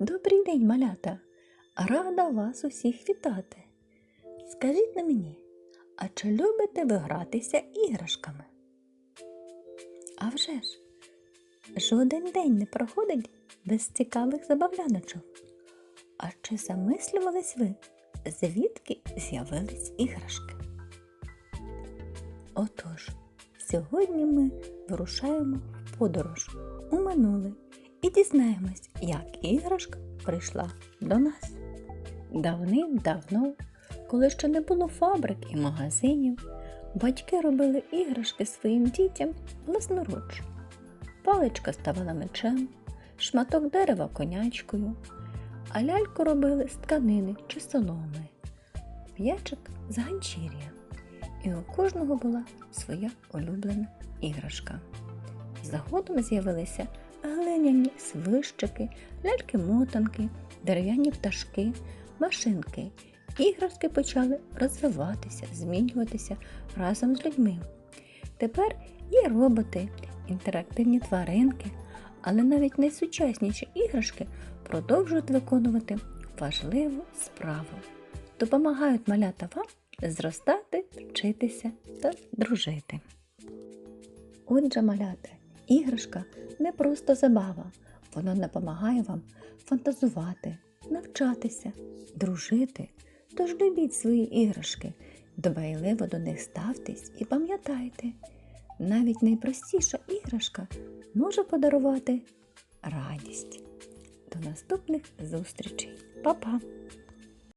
Добрий день, малята! Рада вас усіх вітати. Скажіть на мені, а чи любите ви гратися іграшками? А вже ж, жоден день не проходить без цікавих забавляночок. А чи замислювались ви, звідки з'явились іграшки? Отож, сьогодні ми вирушаємо в подорож у минуле і дізнаємось, як іграшка прийшла до нас. Давним-давно, коли ще не було фабрик і магазинів, батьки робили іграшки своїм дітям власноруч. Паличка ставала мечем, шматок дерева конячкою, а ляльку робили з тканини чи соломи, м'ячик з ганчір'я. І у кожного була своя улюблена іграшка. Згодом з'явилися глиняні свищики, ляльки-мотанки, дерев'яні пташки, машинки. Іграшки почали розвиватися, змінюватися разом з людьми. Тепер є роботи, інтерактивні тваринки, але навіть найсучасніші іграшки продовжують виконувати важливу справу. Допомагають малята вам зростати, вчитися та дружити. Отже, малята, іграшка не просто забава, вона допомагає вам фантазувати, навчатися, дружити. Тож любіть свої іграшки, дбайливо до них ставтесь і пам'ятайте, навіть найпростіша іграшка може подарувати радість. До наступних зустрічей. Па-па!